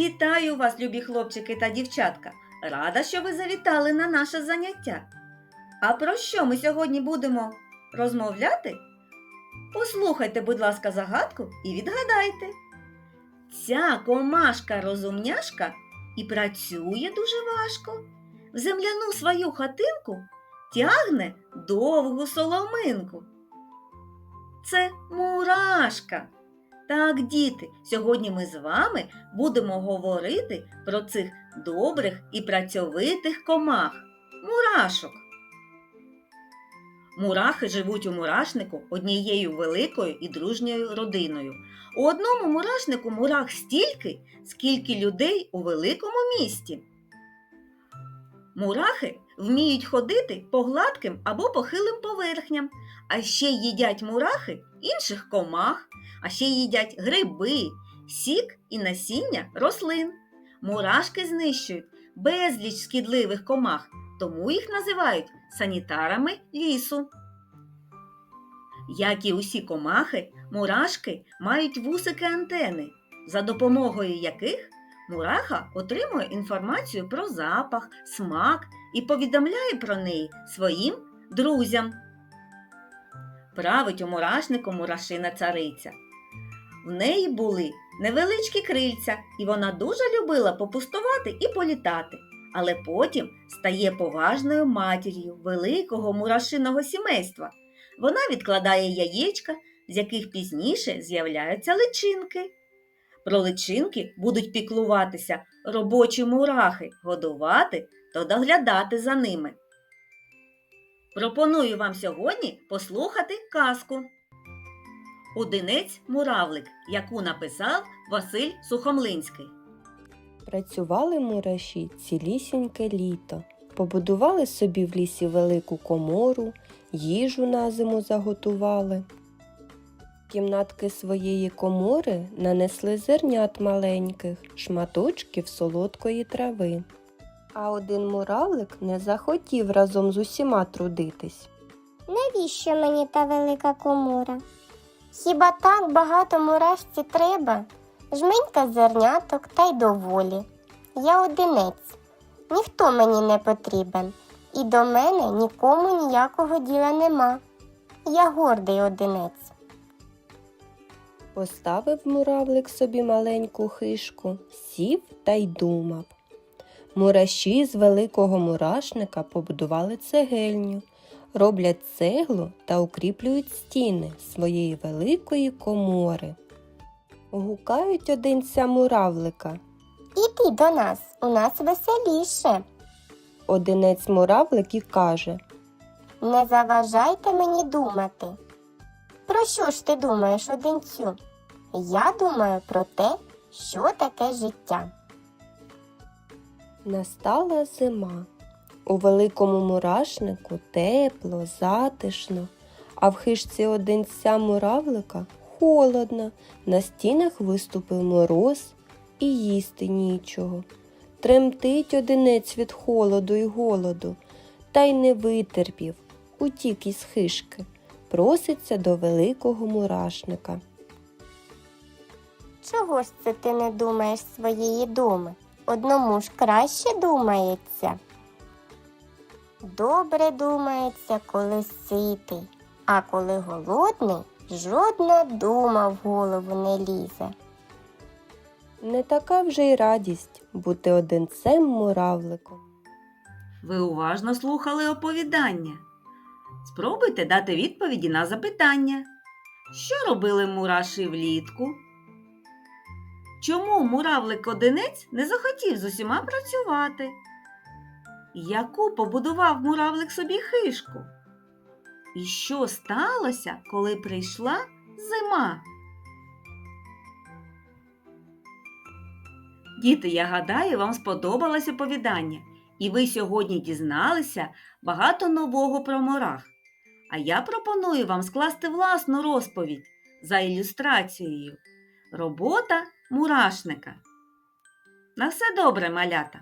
Вітаю вас, любі хлопчики та дівчатка. Рада, що ви завітали на наше заняття. А про що ми сьогодні будемо розмовляти? Послухайте, будь ласка, загадку і відгадайте. Ця комашка-розумняшка і працює дуже важко. В земляну свою хатинку тягне довгу соломинку. Це мурашка. Так, діти, сьогодні ми з вами будемо говорити про цих добрих і працьовитих комах мурашок. Мурахи живуть у мурашнику однією великою і дружньою родиною. У одному мурашнику мурах стільки, скільки людей у великому місті. Мурахи вміють ходити по гладким або похилим поверхням, а ще їдять мурахи інших комах, а ще їдять гриби, сік і насіння рослин. Мурашки знищують безліч шкідливих комах, тому їх називають санітарами лісу. Як і усі комахи, мурашки мають вусики антени, за допомогою яких мураха отримує інформацію про запах, смак і повідомляє про неї своїм друзям. Править у мурашнику мурашина цариця. В неї були невеличкі крильця, і вона дуже любила попустувати і політати, але потім стає поважною матір'ю великого мурашиного сімейства. Вона відкладає яєчка, з яких пізніше з'являються личинки. Про личинки будуть піклуватися робочі мурахи, годувати та доглядати за ними. Пропоную вам сьогодні послухати казку. Одинець муравлик, яку написав Василь Сухомлинський. Працювали мураші цілісіньке літо, побудували собі в лісі велику комору, їжу на зиму заготували. Кімнатки своєї комори нанесли зернят маленьких, шматочків солодкої трави. А один муравлик не захотів разом з усіма трудитись. Навіщо мені та велика комора? Хіба так багато мурашці треба? Жменька зерняток та й доволі. Я одинець. Ніхто мені не потрібен, і до мене нікому ніякого діла нема. Я гордий одинець. Поставив муравлик собі маленьку хишку, сів та й думав. Мураші з великого мурашника побудували цегельню, роблять цеглу та укріплюють стіни своєї великої комори. Гукають одинця муравлика. Іди до нас, у нас веселіше. Одинець муравлик і каже Не заважайте мені думати. Про що ж ти думаєш, одинцю? Я думаю про те, що таке життя. Настала зима. У великому мурашнику тепло, затишно, а в хижці одинця муравлика холодно, на стінах виступив мороз і їсти нічого. Тремтить одинець від холоду й голоду, та й не витерпів, утік із хижки, проситься до великого мурашника. Чого ж це ти не думаєш своєї думи? Одному ж краще думається. Добре думається, коли ситий, а коли голодний, жодна дума в голову не лізе. Не така вже й радість бути одинцем муравликом. Ви уважно слухали оповідання. Спробуйте дати відповіді на запитання. Що робили мураші влітку? Чому муравлик одинець не захотів з усіма працювати? Яку побудував муравлик собі хишку? І що сталося, коли прийшла зима? Діти, я гадаю, вам сподобалось оповідання, і ви сьогодні дізналися багато нового про мурах. А я пропоную вам скласти власну розповідь за ілюстрацією. Робота мурашника. На все добре, малята!